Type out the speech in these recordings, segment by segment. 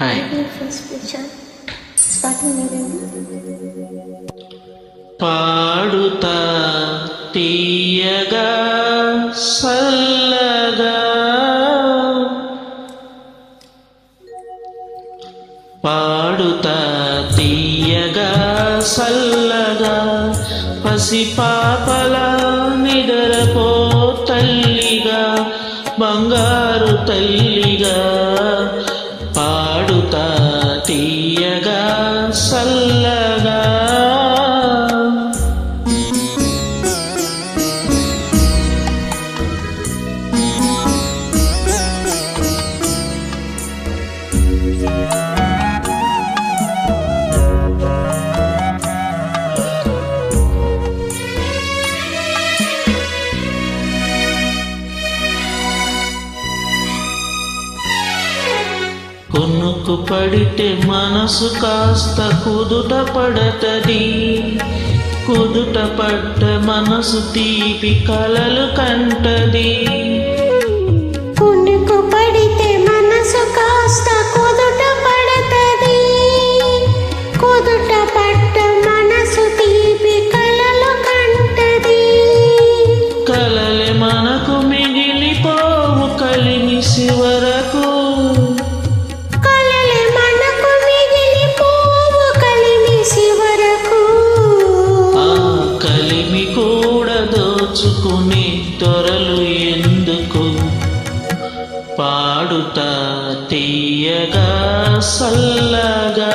Hi. పాడుతా తీయగా సల్లగా. పాడుతా తీయగా సల్లగా. పసిపాపల నిదరపో తల్లిగా బంగారు తల్లిగా. కొనుక్కు పడితే మనసు కాస్త కుదుట పడతది. కుదుట పడ్డ మనసు తీపి కలలు కంటది. ఎందుకు పాడుతా తీయగా సల్లగా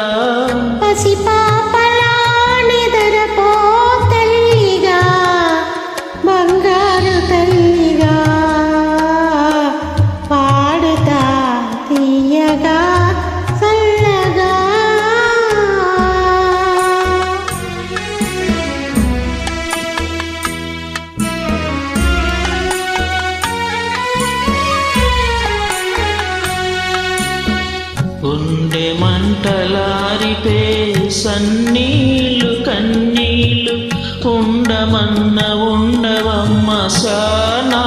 గుండె మంటలారిపే సన్నీళ్ళు కన్నీళ్ళు ఉండమన్న ఉండవమ్మ సానా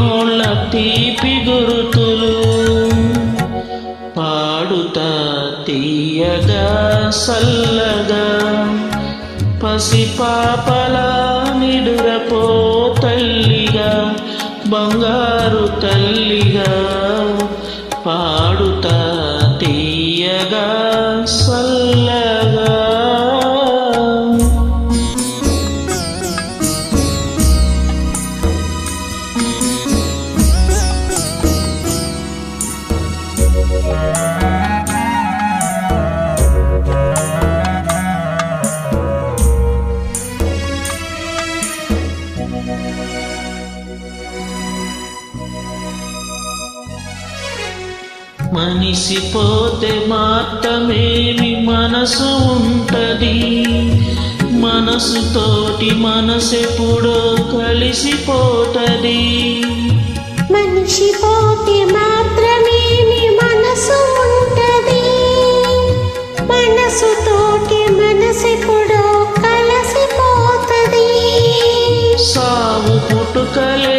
పోయినోళ్ళ తీపి గురుతులు పాడుతా తీయగా సల్లగా. పసిపాపల నిడురపో తల్లిగా బంగారు తల్లిగా. పాడుతా తీయగా మనిషి పోతే మాత్రమేమి మనసు ఉంటది. మనసుతోటి మనసెప్పుడో కలిసిపోతది. మనిషి పోతే మాత్రమే నీ మనసు ఉంటది. మనసుతోటి మనసెప్పుడో కలిసిపోతది. సావు పుట్టుకలేనిదమ్మనేస్తమన్నది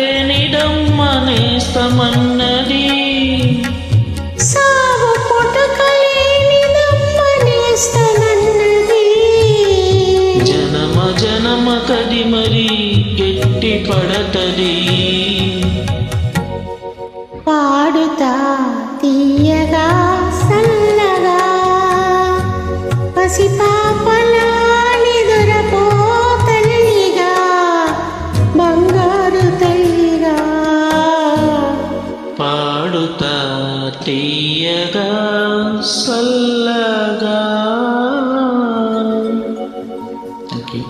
పాడుతా తీయగా సల్లగా. పసిపాపల నిదురపో తల్లిగా బంగారు తల్లిగా పాడుతా తీయగా సల్లగా. Thank you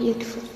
beautiful